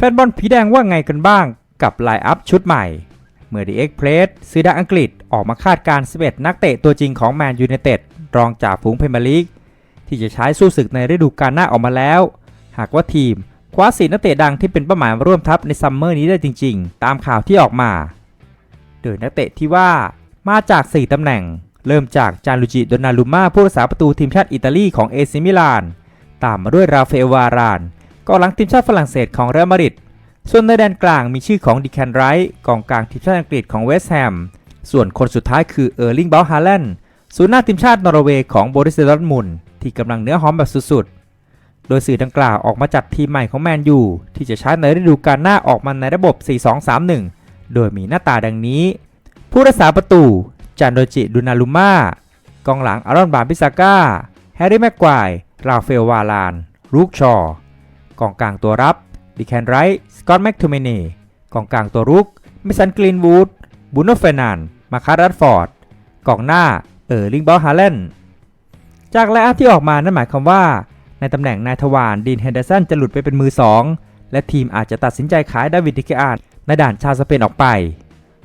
แฟนบอลผีแดงว่าไงกันบ้างกับไลน์อัพชุดใหม่ เมื่อ The Express ซื้อดักอังกฤษออกมาคาดการ 11 นักเตะตัวจริงของแมนยูไนเต็ดรองจากฝูงเพรเมียร์ลีกที่จะใช้สู้ศึกในฤดูกาลหน้าออกมาแล้ว หากว่าทีมคว้าสีนักเตะดังที่เป็นเป้าหมายมาร่วมทัพในซัมเมอร์นี้ได้จริง ๆ ตามข่าวที่ออกมา โดยนักเตะที่ว่ามาจาก 4 ตำแหน่ง เริ่มจากจานลูจิโดนารุม่าผู้รักษาประตูทีมชาติอิตาลีของเอซิมิลาน ตามมาด้วยราฟาเอลวาราน กองหลังทีมชาติฝรั่งเศสของเรอัลมาดริด ส่วนในแดนกลางมีชื่อของดิแคนไรท์กองกลางทีมชาติอังกฤษของเวสต์แฮม ส่วนคนสุดท้ายคือเออร์ลิงเบลฮาแลนด์ศูนย์หน้าทีมชาตินอร์เวย์ของโบริสเดอร์มุนที่กำลังเนื้อหอมแบบสุดๆ โดยสื่อดังกล่าวออกมาจัดทีมใหม่ของแมนยูที่จะใช้ในฤดูกาลหน้าออกมาในระบบ 4-2-3-1 โดยมีหน้าตาดังนี้ ผู้รักษาประตูจานโดจิดูนาลุม่ากองหลังอารอนบานพิซาก้า แฮร์รี่แม็กควาย ราเฟลวาลาน ลูกชอ กองกลางตัวรับดิแคนไรท์สกอตแม็กทูเมเน่กองกลางตัวรุกมิสันกรีนวูดบูโนเฟนันมาคารัตฟอร์ดกองหน้าเออร์ลิงบอลฮาเลนจากไลน์อัพที่ออกมานั่นหมายความว่า ในตำแหน่งนายทวารดีนเฮนเดอร์สันจะหลุดไปเป็นมือ 2 และทีมอาจจะตัดสินใจขายดาวิดดิกอาดในด่านชาสเปนออกไป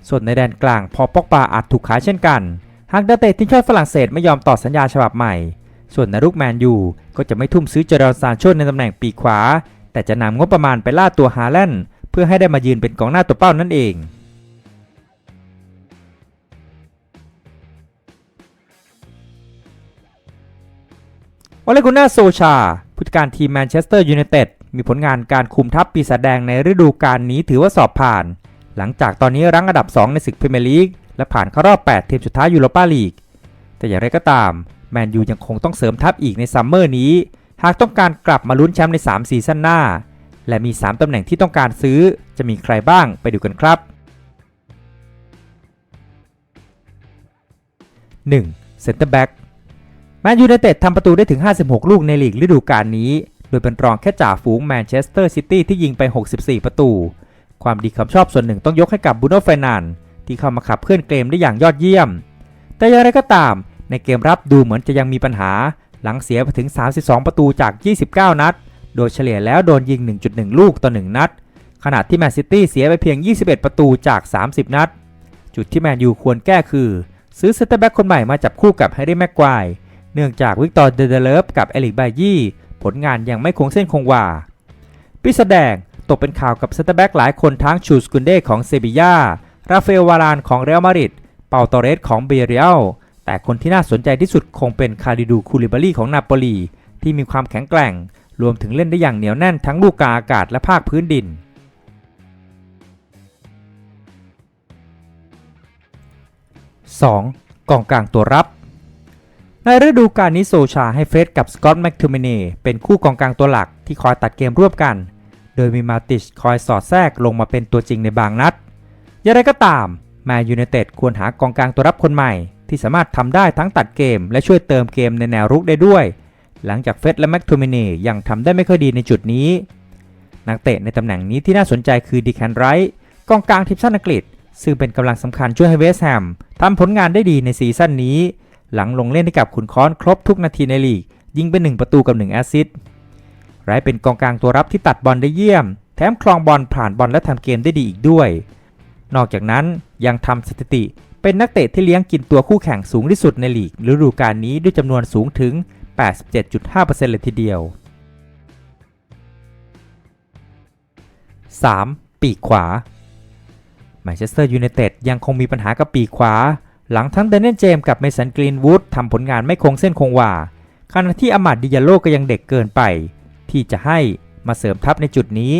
ส่วนในแดนกลางพอปอกปาอาจถูกขายเช่นกัน หากดาเตะทีมชาติฝรั่งเศสไม่ยอมต่อสัญญาฉบับใหม่ ส่วนนารุกแมนยูก็จะไม่ทุ่มซื้อเจอร์ซานโชในตำแหน่งปีกขวา แต่จะนำงบประมาณไปล่าตัวฮาแลนด์เพื่อให้ได้มายืนเป็นกองหน้าตัวเป้านั่นเองโอเลกุน่าโซชาผู้จัดการทีมแมนเชสเตอร์ยูไนเต็ดมีผลงานการคุมทัพปีศาจแดงในฤดูกาลนี้ถือว่าสอบผ่าน หลังจากตอนนี้รั้งอันดับ 2 ในศึกพรีเมียร์ลีกและผ่านเข้ารอบ 8 ทีมสุดท้ายยูโรปาลีก แต่อย่างไรก็ตาม แมนยูยังคงต้องเสริมทัพอีกในซัมเมอร์นี้ หากต้องการกลับมาลุ้นแชมป์ใน 3 ซีซั่นหน้า และมี 3 ตำแหน่งที่ต้องการซื้อจะมีใครบ้างไปดูกันครับ 1. เซนเตอร์แบ็กแมนยูไนเต็ดทำประตูได้ถึง 56 ลูกในลีกฤดูกาลนี้ โดยเป็นรองแค่จ่าฝูงแมนเชสเตอร์ซิตี้ที่ยิงไป 64 ประตู ความดีความชอบส่วนหนึ่งต้องยกให้กับบูโน่เฟนันที่เข้ามาขับเคลื่อนเกมได้อย่างยอดเยี่ยม แต่อย่างไรก็ตาม ในเกมรับดูเหมือนจะยังมีปัญหา หลังเสียไปถึง 32 ประตูจาก 29 นัด โดยเฉลี่ยแล้วโดนยิง 1.1 ลูกต่อ 1 นัด ขณะที่แมนซิตี้เสียไปเพียง 21 ประตูจาก 30 นัด จุดที่แมนยูควรแก้คือ ซื้อเซนเตอร์แบ็กคนใหม่มาจับคู่กับแฮร์รี่แม็กควายเนื่องจากวิกตอร์เดเดเลฟกับเอลิกบายี่ผลงานยังไม่คงเส้นคงวาปิแสดงตกเป็นข่าวกับเซนเตอร์แบ็กหลายคนทั้งชูสกุนเดของเซบียาราฟเอลวารานของเรอัลมาดริดเปาตอเรสของเบเรียล แต่คนที่น่าสนใจที่สุดคงเป็นคาริดูคูลิบารีของนาโปลีที่มีความแข็งแกร่ง รวมถึงเล่นได้อย่างเหนียวแน่นทั้งลูกกาอากาศและภาคพื้นดิน 2. กองกลางตัวรับ ในฤดูกาลนี้โซชาให้เฟรดกับสกอตต์แมคทูมิเน่เป็นคู่กองกลางตัวหลักที่คอยตัดเกมร่วมกัน โดยมีมาติชคอยสอดแทรกลงมาเป็นตัวจริงในบางนัดอย่างไรก็ตามแมนยูไนเต็ดควรหากองกลางตัวรับคนใหม่ ที่สามารถทำได้ทั้งตัดเกม และช่วยเติมเกมในแนวรุกได้ด้วย หลังจากเฟสและแม็กทูมิน่ยังทำได้ไม่ค่อยดีในจุดนี้ นักเตะในตำแหน่งนี้ที่น่าสนใจคือดีแคนไรท์กองกลางทีมชาติอังกฤษ ซึ่งเป็นกำลังสำคัญช่วยให้เวสต์แฮมทำผลงานได้ดีในซีซั่นนี้ หลังลงเล่นให้กับขุนค้อนครบทุกนาทีในลีก ยิงเป็น1ประตูกับ1แอสซิสต์ไรท์เป็นกองกลางตัวรับที่ตัดบอลได้เยี่ยม แถมคลองบอลผ่านบอลและทำเกมได้ดีอีกด้วย นอกจากนั้นยังทำสถิติ เป็นนักเตะที่เลี้ยงกินตัวคู่แข่งสูงที่สุดในลีกฤดูกาลนี้ด้วยจำนวนสูงถึง 87.5%เลยทีเดียว 3. ปีกขวาแมนเชสเตอร์ยูไนเต็ดยังคงมีปัญหากับปีกขวา หลังทั้งเดนเนนเจมส์กับเมสันกรีนวูดทำผลงานไม่คงเส้นคงวาขณะที่อามัดดิยาโลก็ยังเด็กเกินไป ที่จะให้มาเสริมทัพในจุดนี้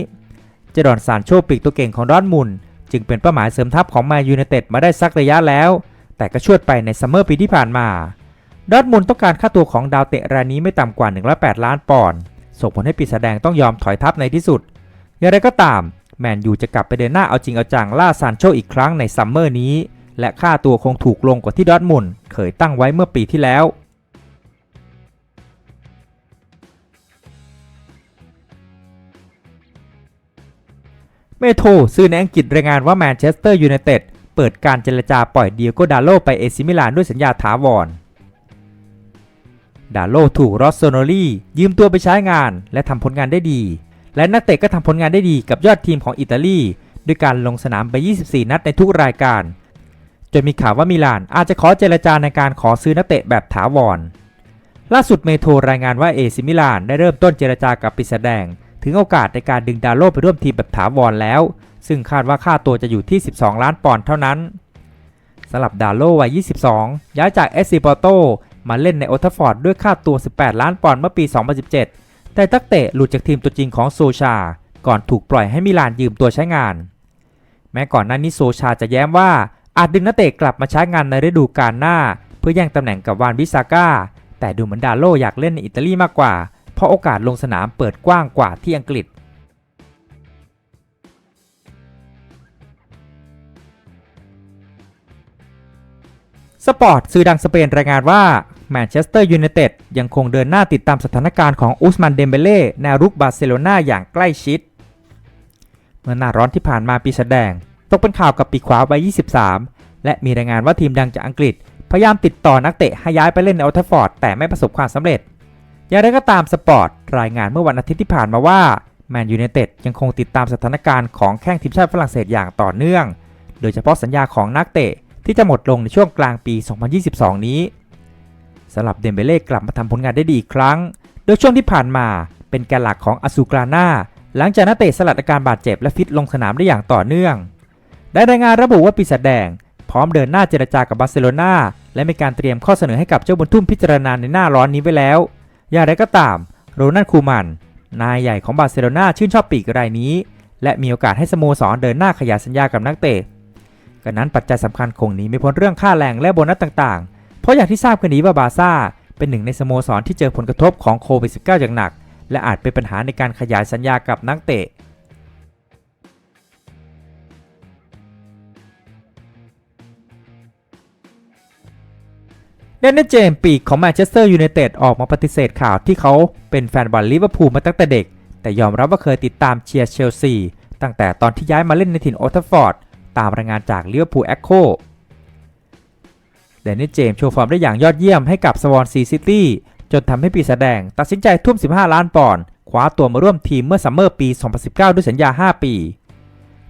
เจดอนซานโชปีกตัวเก่งของดอร์ทมุน จึงเป็นเป้าหมายเสริมทัพของแมนยูไนเต็ดมาได้สักระยะแล้ว แต่ก็ชวดไปในซัมเมอร์ปีที่ผ่านมาดอทมุนต้องการค่าตัวของดาวเตะรายนี้ไม่ต่ำกว่า 108 ล้านปอนด์ส่งผลให้ปีศาจแดงต้องยอมถอยทัพในที่สุด อย่างไรก็ตาม แมนยูจะกลับไปเดินหน้าเอาจริงเอาจังล่าซานโชอีกครั้งในซัมเมอร์นี้ และค่าตัวคงถูกลงกว่าที่ดอทมุนเคยตั้งไว้เมื่อปีที่แล้ว เมโทรสื่อในอังกฤษรายงานว่าแมนเชสเตอร์ยูไนเต็ดเปิดการเจรจาปล่อยเดียโกดาโลไปเอซิมิลานด้วยสัญญาถาวร ดาโลถูกรอสโซโนลียืมตัวไปใช้งานและทำผลงานได้ดี และนักเตะก็ทำผลงานได้ดีกับยอดทีมของอิตาลีด้วยการลงสนามไป 24 นัดในทุกรายการ จนมีข่าวว่ามิลานอาจจะขอเจรจาในการขอซื้อนักเตะแบบถาวร ล่าสุดเมโทรรายงานว่าเอซิมิลานได้เริ่มต้นเจรจากับปิสแดง ถึงโอกาสในการดึงดาโลไปร่วมทีมแบบถาวรแล้ว ซึ่งคาดว่าค่าตัวจะอยู่ที่ 12 ล้านปอนด์เท่านั้นสำหรับดาโลวัย 22 ย้ายจากเอสซิปอโตมาเล่นในโอทัฟฟอร์ดด้วยค่าตัว 18 ล้านปอนด์เมื่อปี 2017 แต่ตักเตะหลุดจากทีมตัวจริงของโซชา ก่อนถูกปล่อยให้มิลานยืมตัวใช้งาน แม้ก่อนหน้านี้โซชาจะแย้มว่าอาจดึงนักเตะกลับมาใช้งานในฤดูกาลหน้า เพื่อแย่งตำแหน่งกับวานบิซาก้าแต่ดูเหมือนดาโลอยากเล่นในอิตาลีมากกว่า ราะโอกาสลงสนามเปิดกว้างกว่าที่อังกฤษ สปอร์ตสื่อดังสเปนรายงานว่าแมนเชสเตอร์ยูไนเต็ดยังคงเดินหน้าติดตามสถานการณ์ของอุสมันเดมเบเล่แนวรุกบาร์เซโลนาอย่างใกล้ชิด เมื่อหน้าร้อนที่ผ่านมาปีแสดง ตกเป็นข่าวกับปีขวาวัย 23 และมีรายงานว่าทีมดังจากอังกฤษ พยายามติดต่อนักเตะให้ย้ายไปเล่นในอัลทัฟฟอร์ดแต่ไม่ประสบความสำเร็จ อย่างไรก็ตามสปอร์ตรายงานเมื่อวันอาทิตย์ที่ผ่านมาว่าแมนยูไนเต็ดยังคงติดตามสถานการณ์ของแข้งทีมชาติฝรั่งเศสอย่างต่อเนื่อง โดยเฉพาะสัญญาของนักเตะที่จะหมดลงในช่วงกลางปี 2022 นี้สำหรับเดมเบเล่กลับมาทำผลงานได้ดีอีกครั้ง โดยช่วงที่ผ่านมาเป็นแกนหลักของอาซูกราน่าหลังจากนักเตะสลัดอาการบาดเจ็บและฟิตลงสนามได้อย่างต่อเนื่อง ได้รายงานระบุว่าปีศาจแดง พร้อมเดินหน้าเจรจากับบาร์เซโลนาและมีการเตรียมข้อเสนอให้กับเจ้าบุญทุ่มพิจารณาในหน้าร้อนนี้ไว้แล้ว อย่างไรก็ตาม โรนัลด์คูมัน นายใหญ่ของบาร์เซโลนาชื่นชอบปีกรายนี้ และมีโอกาสให้สโมสรเดินหน้าขยายสัญญากับนักเตะกันั้นปัจจัยสำคัญคงหนี้ไม่พ้นเรื่องค่าแรงและโบนัสต่างๆ เพราะอย่างที่ทราบกันนี้ว่าบาร์ซ่า เป็นหนึ่งในสโมสรที่เจอผลกระทบของโควิด -19 อย่างหนัก และอาจเป็นปัญหาในการขยายสัญญากับนักเตะ เดนนิสเจมปีกของแมนเชสเตอร์ยูไนเต็ดออกมาปฏิเสธข่าวที่เขาเป็นแฟนบอลลิเวอร์พูลมาตั้งแต่เด็ก แต่ยอมรับว่าเคยติดตามเชียร์เชลซีตั้งแต่ตอนที่ย้ายมาเล่นในถิ่นโอทัฟฟอร์ด ตามรายงานจากลิเวอร์พูลแอคโคเดนนิสเจมโชว์ฟอร์มได้อย่างยอดเยี่ยมให้กับสวอนซีซิตี้จนทำให้ปีศาจแดง ตัดสินใจทุ่ม 15 ล้านปอนด์คว้าตัวมาร่วมทีมเมื่อซัมเมอร์ปี 2019 ด้วยสัญญา 5 ปี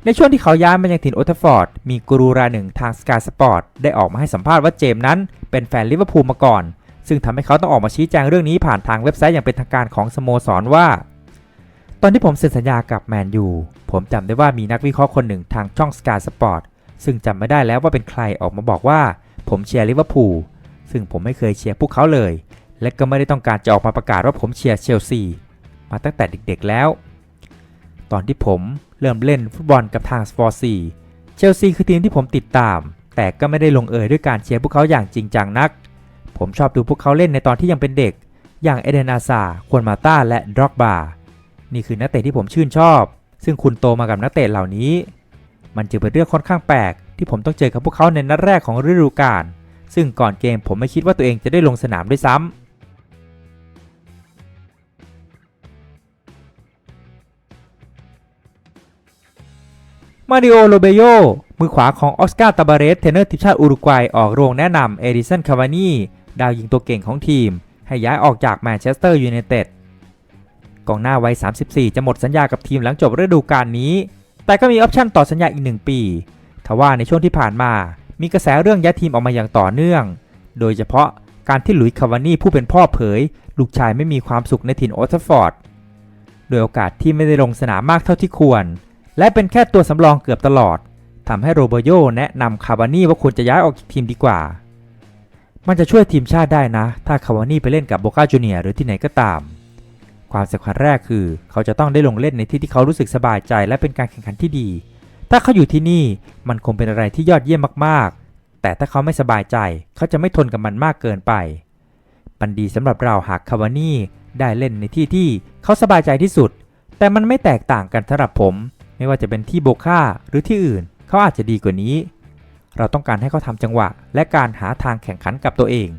ในช่วงที่เขาย้ายมายังถิ่นโอทัฟฟอร์ด มีกูรูรายหนึ่งทางสกายสปอร์ตได้ออกมาให้สัมภาษณ์ว่าเจมส์นั้นเป็นแฟนลิเวอร์พูลมาก่อน ซึ่งทำให้เขาต้องออกมาชี้แจงเรื่องนี้ผ่านทางเว็บไซต์อย่างเป็นทางการของสโมสรว่า ตอนที่ผมเซ็นสัญญากับแมนยูผมจำได้ว่ามีนักวิเคราะห์คนหนึ่งทางช่องสกายสปอร์ตซึ่งจำไม่ได้แล้วว่าเป็นใครออกมาบอกว่า ผมเชียร์ลิเวอร์พูลซึ่งผมไม่เคยเชียร์พวกเขาเลย และก็ไม่ได้ต้องการจะออกมาประกาศว่าผมเชียร์เชลซีมาตั้งแต่เด็กๆแล้ว ตอนที่ผมเริ่มเล่นฟุตบอลกับทางสปอร์ซีเชลซีคือทีมที่ผมติดตาม แต่ก็ไม่ได้ลงเอยด้วยการเชียร์พวกเขาอย่างจริงจังนัก ผมชอบดูพวกเขาเล่นในตอนที่ยังเป็นเด็ก อย่างเอเดนอาซาควนมาต้าและดร็อกบานี่คือนักเตะที่ผมชื่นชอบ ซึ่งคุณโตมากับนักเตะเหล่านี้ มันจึงเป็นเรื่องค่อนข้างแปลก ที่ผมต้องเจอกับพวกเขาในนัดแรกของฤดูกาลซึ่งก่อนเกมผมไม่คิดว่าตัวเองจะได้ลงสนามด้วยซ้ำ มาริโอโรเบโยมือขวาของออสการ์ตาบาเรสเทนเนอร์ทีมชาติอุรุกวัยออกโรงแนะนำเอดิสันคาวานีดาวยิงตัวเก่งของทีม ให้ย้ายออกจากแมนเชสเตอร์ยูไนเต็ดกองหน้าวัย 34 จะหมดสัญญากับทีมหลังจบฤดูกาลนี้ แต่ก็มีออปชั่นต่อสัญญาอีก 1 ปี ทว่าในช่วงที่ผ่านมา มีกระแสเรื่องย้ายทีมออกมาอย่างต่อเนื่อง โดยเฉพาะการที่หลุยส์คาวานีผู้เป็นพ่อเผย ลูกชายไม่มีความสุขในถิ่นโอทัฟฟอร์ด โดยโอกาสที่ไม่ได้ลงสนามมากเท่าที่ควร และเป็นแค่ตัวสำรองเกือบตลอดทำให้โรเบโยแนะนำคาวานี่ว่าควรจะย้ายออกจากทีมดีกว่า มันจะช่วยทีมชาติได้นะ ถ้าคาวานี่ไปเล่นกับโบกาจูเนียหรือที่ไหนก็ตาม ความสำคัญแรกคือ เขาจะต้องได้ลงเล่นในที่ที่เขารู้สึกสบายใจและเป็นการแข่งขันที่ดี ถ้าเขาอยู่ที่นี่มันคงเป็นอะไรที่ยอดเยี่ยมมากๆ แต่ถ้าเขาไม่สบายใจ เขาจะไม่ทนกับมันมากเกินไปมันดีสำหรับเราหากคาวานี่ได้เล่นในที่ที่เขาสบายใจที่สุด แต่มันไม่แตกต่างกันสำหรับผม ไม่ว่าจะเป็นที่โบค่าหรือที่อื่น เขาอาจจะดีกว่านี้ เราต้องการให้เขาทำจังหวะ และการหาทางแข่งขันกับตัวเอง